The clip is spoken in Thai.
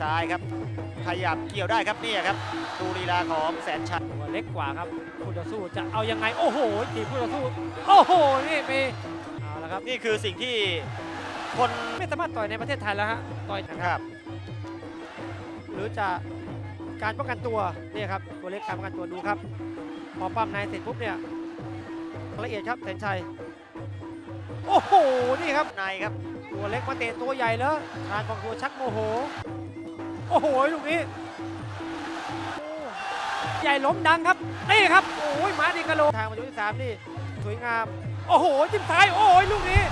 ซ้ายครับ ขยับเกี่ยวได้ครับเนี่ยครับ ดูลีลาของแสนชัยตัวเล็กกว่าครับคู่ต่อสู้จะเอายังไง โอ้โหทีมคู่ต่อสู้ โอ้โห นี่มีเอาละครับ นี่คือสิ่งที่คนไม่สามารถต่อยในประเทศไทยแล้วฮะ ต่อยนะคครับรับ หรือจะการป้องกันตัวเนี่ยครับ ตัวเล็กการป้องกันตัวดูครับ พอปั้มในเสร็จปุ๊บเนี่ยละเอียดครับแสนชัย โอ้โห นี่ครับในครับ ตัวเล็กมาเตะตัวใหญ่แล้วทานกองตัวชักโมโห โอ้โหลูกนี้ใหญ่ล้มดังครับ นี่ครับ โอ้ยมาดิกะโล ทางมาอยู่ที่สามนี่ สวยงาม โอ้โหจิ้มซ้าย โอ้ยลูกนี้